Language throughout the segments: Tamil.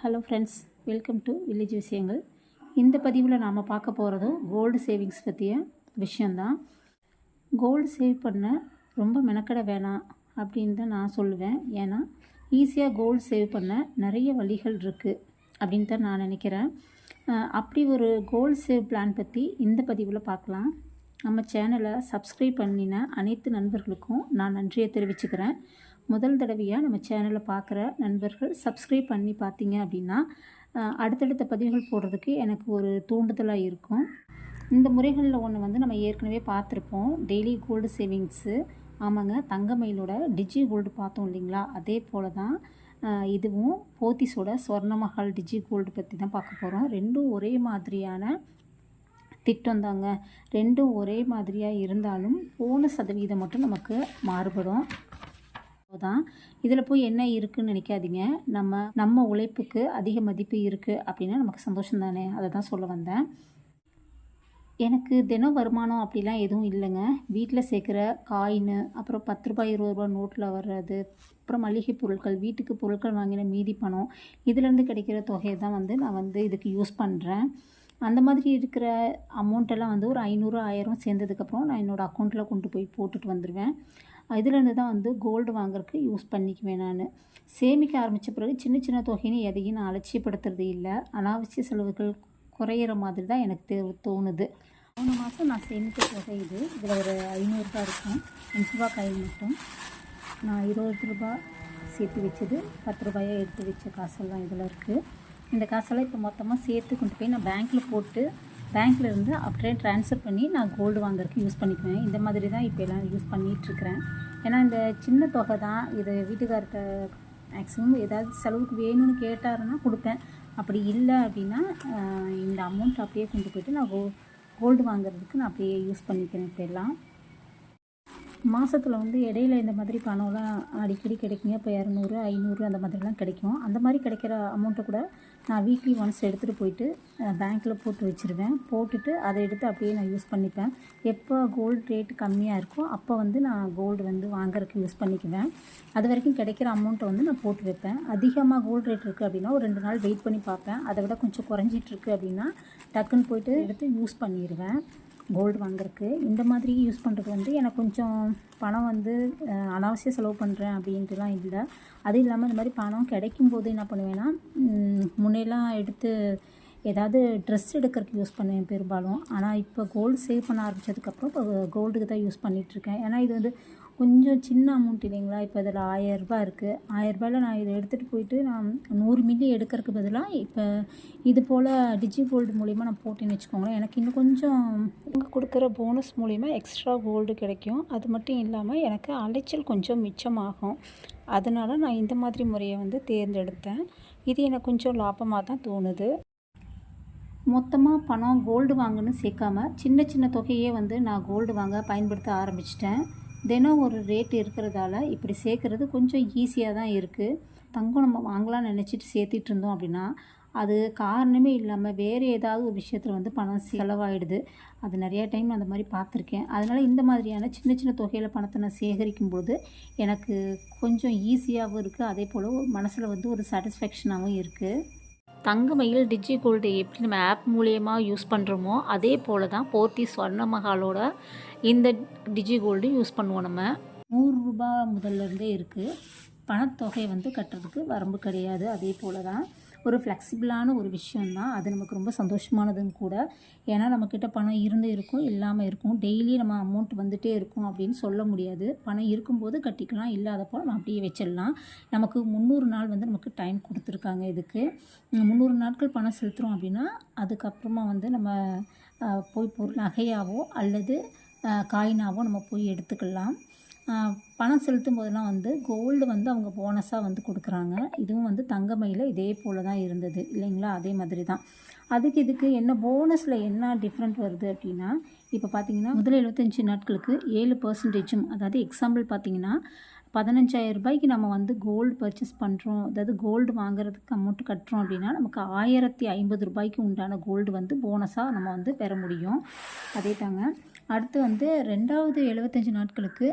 Hello friends welcome to village விஷயங்கள் இந்த பதிவில் நாம் பார்க்க போகிறதும் கோல்டு சேவிங்ஸ் பற்றிய விஷயந்தான் கோல்டு சேவ் பண்ண ரொம்ப மெனக்கட வேணாம் அப்படின்னு தான் நான் சொல்லுவேன். ஏன்னா ஈஸியாக கோல்டு சேவ் பண்ண நிறைய வழிகள் இருக்குது அப்படின்னு தான் நான் நினைக்கிறேன். அப்படி ஒரு கோல்டு சேவ் பிளான் பற்றி இந்த பதிவில் பார்க்கலாம். நம்ம சேனலை சப்ஸ்கிரைப் பண்ணின அனைத்து நண்பர்களுக்கும் நான் நன்றியை தெரிவிச்சுக்கிறேன். முதல் தடவையாக நம்ம சேனலை பார்க்குற நண்பர்கள் சப்ஸ்கிரைப் பண்ணி பார்த்தீங்க அப்படின்னா அடுத்தடுத்த பதிவுகள் போடுறதுக்கு எனக்கு ஒரு தூண்டுதலாக இருக்கும். இந்த முறைகளில் ஒன்று வந்து நம்ம ஏற்கனவே பார்த்துருப்போம். Daily gold savings. ஆமாங்க தங்கமயிலோட டிஜி கோல்டு பார்த்தோம் இல்லைங்களா? அதே போல் தான் இதுவும் போத்திஸோட சொர்ணமஹால் டிஜி கோல்டு பற்றி தான் பார்க்க போகிறோம். ரெண்டும் ஒரே மாதிரியான திட்டம் தாங்க ரெண்டும் ஒரே மாதிரியாக இருந்தாலும் போன சதவீதம் மட்டும் நமக்கு மாறுபடும். தான் இதில் போய் என்ன இருக்குன்னு நினைக்காதீங்க. நம்ம நம்ம உழைப்புக்கு அதிக மதிப்பு இருக்குது அப்படின்னா நமக்கு சந்தோஷம் தானே அதை தான் சொல்ல வந்தேன். எனக்கு தினம் வருமானம் அப்படிலாம் எதுவும் இல்லைங்க. வீட்டில் சேர்க்குற காயின் அப்புறம் பத்து ரூபாய் இருபது ரூபாய் நோட்டில் வர்றது அப்புறம் மளிகை பொருட்கள் வீட்டுக்கு பொருட்கள் வாங்கின மீதி பணம் இதுலேருந்து கிடைக்கிற தொகையை தான் வந்து நான் வந்து இதுக்கு யூஸ் பண்ணுறேன் அந்த மாதிரி இருக்கிற அமௌண்ட்டெல்லாம் வந்து ஒரு ஐநூறு ஆயிரம் சேர்ந்ததுக்கப்புறம் நான் என்னோடய அக்கௌண்ட்டில் கொண்டு போய் போட்டுட்டு வந்துடுவேன் இதுலேருந்து தான் வந்து கோல்டு வாங்குறதுக்கு யூஸ் பண்ணிக்குவேன் நான். சேமிக்க ஆரம்பித்த பிறகு சின்ன சின்ன தொகைன்னு எதையும் நான் அலட்சியப்படுத்துறது இல்லை. அனாவசிய செலவுகள் குறையிற மாதிரி தான் எனக்கு தே- தோணுது. மூணு மாதம் நான் சேமித்த தொகை இது. இதில் ஒரு ஐநூறுரூபா இருக்கும். அஞ்சு ரூபா கையில் மட்டும் நான் இருபது ரூபாய் சேர்த்து வச்சது பத்து ரூபாயாக எடுத்து வச்ச காசெல்லாம் இதில் இருக்குது இந்த காசெல்லாம் இப்போ மொத்தமாக சேர்த்து கொண்டு போய் நான் பேங்க்கில் போட்டு பேங்க்கில் இருந்து அப்படியே ட்ரான்ஸ்ஃபர் பண்ணி நான் கோல்டு வாங்குறதுக்கு யூஸ் பண்ணிக்குவேன். இந்த மாதிரி தான் இப்போ எல்லாம் யூஸ் பண்ணிகிட்ருக்கிறேன் ஏன்னா இந்த சின்ன தொகை தான். இது வீட்டுக்கார்ட்ட மேக்ஸிமம் ஏதாவது செலவுக்கு வேணும்னு கேட்டாருன்னா கொடுப்பேன். அப்படி இல்லை அப்படின்னா இந்த அமௌண்ட் அப்படியே கொண்டு போயிட்டு நான் கோ கோல்டு வாங்குறதுக்கு நான் அப்படியே யூஸ் பண்ணிக்கிறேன் இப்போ எல்லாம் மாதத்தில் வந்து இடையில இந்த மாதிரி பணம்லாம் அடிக்கடி கிடைக்குங்க. இப்போ இரநூறு ஐநூறு அந்த மாதிரிலாம் கிடைக்கும். அந்த மாதிரி கிடைக்கிற அமௌண்ட்டை கூட நான் வீக்லி ஒன்ஸ் எடுத்துகிட்டு போயிட்டு பேங்க்கில் போட்டு வச்சுருவேன். போட்டுட்டு அதை எடுத்து அப்படியே நான் யூஸ் பண்ணிப்பேன். எப்போ கோல்டு ரேட் கம்மியாக இருக்கோ அப்போ வந்து நான் கோல்டு வந்து வாங்குறதுக்கு யூஸ் பண்ணிக்குவேன். அது வரைக்கும் கிடைக்கிற அமௌண்ட்டை வந்து நான் போட்டு வைப்பேன். அதிகமாக கோல்டு ரேட் இருக்குது அப்படின்னா ஒரு ரெண்டு நாள் வெயிட் பண்ணி பார்ப்பேன். அதை விட கொஞ்சம் குறைஞ்சிட்ருக்கு அப்படின்னா டக்குன்னு போயிட்டு எடுத்து யூஸ் பண்ணிடுவேன் கோல்டு வாங்குறதுக்கு. இந்த மாதிரி யூஸ் பண்ணுறது வந்து எனக்கு கொஞ்சம் பணம் வந்து அனாவசிய செலவு பண்ணுறேன் அப்படின்ட்டுலாம் இல்லை. அது இல்லாமல் இந்த மாதிரி பணம் கிடைக்கும் போது என்ன பண்ணுவேன்னா ம், முன்னையெல்லாம் எடுத்து ஏதாவது ட்ரெஸ் எடுக்கிறதுக்கு யூஸ் பண்ணுவேன் பெரும்பாலும். ஆனால் இப்போ கோல்டு சேவ் பண்ண ஆரம்பித்ததுக்கப்புறம் இப்போ கோல்டுக்கு தான் யூஸ் பண்ணிகிட்ருக்கேன் ஏன்னா இது வந்து கொஞ்சம் சின்ன அமௌண்ட் இல்லைங்களா? இப்போ இதில் ஆயரரூபா இருக்குது ஆயரரூபாயில் நான் இதை எடுத்துகிட்டு போயிட்டு நான் நூறு மில்லி எடுக்கிறதுக்கு பதிலாக இப்போ இது போல் டிஜி கோல்டு மூலிமா நான் போட்டேன்னு வச்சுக்கோங்களேன். எனக்கு இன்னும் கொஞ்சம் இவங்க கொடுக்குற போனஸ் மூலிமா எக்ஸ்ட்ரா கோல்டு கிடைக்கும். அது மட்டும் இல்லாமல் எனக்கு அலைச்சல் கொஞ்சம் மிச்சமாகும். அதனால நான் இந்த மாதிரி முறையை வந்து தேர்ந்தெடுத்தேன். இது எனக்கு கொஞ்சம் லாபமாக தான் தோணுது. மொத்தமாக பணம் கோல்டு வாங்கன்னு சேர்க்காம சின்ன சின்ன தொகையே வந்து நான் கோல்டு வாங்க பயன்படுத்த ஆரம்பிச்சிட்டேன். தினம் ஒரு ரேட் இருக்கிறதால இப்படி சேர்க்குறது கொஞ்சம் ஈஸியாக தான் இருக்குது தங்கம் நம்ம வாங்கலாம்னு நினச்சிட்டு சேர்த்திட்டு இருந்தோம் அப்படின்னா அது காரணமே இல்லாமல் வேறு ஏதாவது ஒரு விஷயத்தில் வந்து பணம் செலவாயிடுது. அது நிறையா டைம் அந்த மாதிரி பார்த்துருக்கேன். அதனால் இந்த மாதிரியான சின்ன சின்ன தொகையில் பணத்தை நான் சேகரிக்கும் போது எனக்கு கொஞ்சம் ஈஸியாகவும் இருக்குது அதே போல் மனசில் வந்து ஒரு சாட்டிஸ்ஃபேக்ஷனாகவும் இருக்குது தங்கமயில் டிஜி கோல்டு எப்படி நம்ம ஆப் மூலியமாக யூஸ் பண்ணுறோமோ அதே போல் தான் போர்த்தி ஸ்வர்ணமஹாலோட இந்த டிஜி கோல்டு யூஸ் பண்ணுவோம் நம்ம. நூறுரூபா முதல்ல இருந்தே இருக்குது பணத்தொகை வந்து கட்டுறதுக்கு வரம்பு கிடையாது. அதே போல் தான் ஒரு ஃப்ளெக்சிபிளான ஒரு விஷயந்தான் அது நமக்கு ரொம்ப சந்தோஷமானதும் கூட. ஏன்னா நம்மக்கிட்ட பணம் இருந்து இருக்கும் இல்லாமல் இருக்கும். டெய்லி நம்ம அமௌண்ட் வந்துட்டே இருக்கும் அப்படின்னு சொல்ல முடியாது. பணம் இருக்கும்போது கட்டிக்கலாம் இல்லாதப்போ நம்ம அப்படியே வச்சிடலாம். நமக்கு முந்நூறு நாள் வந்து நமக்கு டைம் கொடுத்துருக்காங்க இதுக்கு. முந்நூறு நாட்கள் பணம் செலுத்துகிறோம் அப்படின்னா அதுக்கப்புறமா வந்து நம்ம போய் பொருள் நகையாவோ அல்லது காயினாவோ நம்ம போய் எடுத்துக்கலாம். பணம் செலுத்தும் போதெல்லாம் வந்து கோல்டு வந்து அவங்க போனஸாக வந்து கொடுக்குறாங்க. இதுவும் வந்து தங்கமையில் இதே போல் தான் இருந்தது. இல்லைங்களா? அதே மாதிரி தான் அதுக்கு இதுக்கு என்ன போனஸில் என்ன டிஃப்ரெண்ட் வருது அப்படின்னா இப்போ பார்த்தீங்கன்னா முதல் எழுபத்தஞ்சு நாட்களுக்கு ஏழு பர்சன்டேஜும் அதாவது எக்ஸாம்பிள் பார்த்தீங்கன்னா பதினஞ்சாயிரம் ரூபாய்க்கு நம்ம வந்து கோல்டு பர்ச்சேஸ் பண்ணுறோம் அதாவது கோல்டு வாங்குறதுக்கு அமௌண்ட் கட்டுறோம் அப்படின்னா நமக்கு ஆயிரத்தி ஐம்பது ரூபாய்க்கு உண்டான கோல்டு வந்து போனஸாக நம்ம வந்து பெற முடியும். அதே தாங்க அடுத்து வந்து ரெண்டாவது எழுபத்தஞ்சு நாட்களுக்கு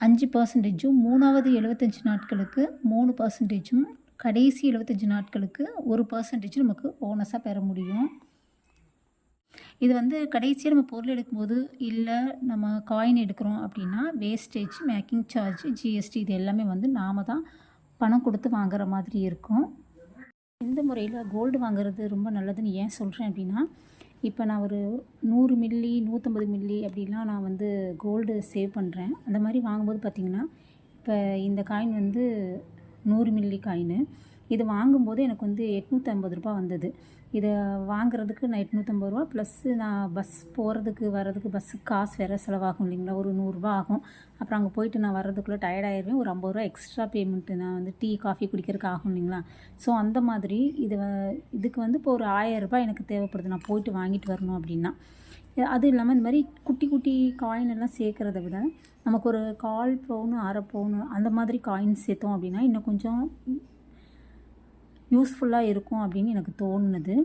அஞ்சு பர்சன்டேஜும் மூணாவது எழுபத்தஞ்சு நாட்களுக்கு மூணு பர்சன்டேஜும் கடைசி எழுபத்தஞ்சு நாட்களுக்கு ஒரு பர்சன்டேஜ் நமக்கு போனஸாக பெற முடியும். இது வந்து கடைசியாக நம்ம பொருள் எடுக்கும்போது இல்லை நம்ம காயின் எடுக்கிறோம் அப்படின்னா வேஸ்டேஜ் மேக்கிங் சார்ஜ் ஜிஎஸ்டி இது எல்லாமே வந்து நாம தான் பணம் கொடுத்து வாங்குற மாதிரி இருக்கும். இந்த முறையில் கோல்டு வாங்குறது ரொம்ப நல்லதுன்னு ஏன் சொல்கிறேன் அப்படின்னா இப்போ நான் ஒரு நூறு மில்லி நூற்றம்பது மில்லி அப்படிலாம் நான் வந்து கோல்டு சேவ் பண்ணுறேன் அந்த மாதிரி வாங்கும்போது பார்த்திங்கன்னா இப்போ இந்த காயின் வந்து நூறு மில்லி காயின் இது வாங்கும்போது எனக்கு வந்து எட்நூற்றம்பது ரூபா வந்தது. இதை வாங்குறதுக்கு நான் எட்நூற்றம்பது ரூபா ப்ளஸ்ஸு நான் பஸ் போகிறதுக்கு வர்றதுக்கு பஸ்ஸுக்கு காசு வேறு செலவாகும் இல்லைங்களா? ஒரு நூறுரூவா ஆகும். அப்புறம் அங்கே போயிட்டு நான் வர்றதுக்குள்ளே டயர்டாயிருவேன் ஒரு ஐம்பது ரூபா எக்ஸ்ட்ரா பேமெண்ட்டு நான் வந்து டீ காஃபி குடிக்கிறதுக்கு ஆகும் இல்லைங்களா? ஸோ அந்த மாதிரி இது இதுக்கு வந்து இப்போ ஒரு ஆயரரூபா எனக்கு தேவைப்படுது. நான் போயிட்டு வாங்கிட்டு வரணும் அப்படின்னா. அதுவும் அது இல்லாமல் இந்த மாதிரி குட்டி குட்டி காயின் எல்லாம் சேர்க்குறத விட நமக்கு ஒரு கால் பவுனு அரை பவுனு அந்த மாதிரி காயின் சேர்த்தோம் அப்படின்னா இன்னும் கொஞ்சம் யூஸ்ஃபுல்லாக இருக்கும் அப்படின்னு எனக்கு தோணுனது.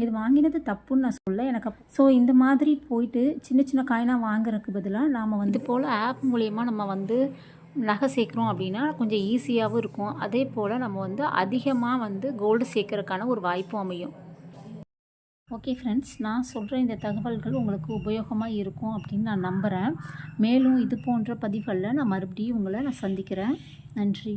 இது வாங்கினது தப்புன்னு நான் சொல்ல எனக்கு ஸோ இந்த மாதிரி போயிட்டு சின்ன சின்ன காயினாக வாங்குறதுக்கு பதிலாக நாம் வந்து போல் ஆப் மூலயமா நம்ம வந்து நகை சேர்க்குறோம் அப்படின்னா கொஞ்சம் ஈஸியாகவும் இருக்கும். அதே போல் நம்ம வந்து அதிகமாக வந்து கோல்டு சேர்க்கறதுக்கான ஒரு வாய்ப்பும் அமையும். ஓகே ஃப்ரெண்ட்ஸ் நான் சொல்கிற இந்த தகவல்கள் உங்களுக்கு உபயோகமாக இருக்கும் அப்படின்னு நான் நம்புகிறேன் மேலும் இது போன்ற பதிவுகளில் நான் மறுபடியும் உங்களை நான் சந்திக்கிறேன். நன்றி.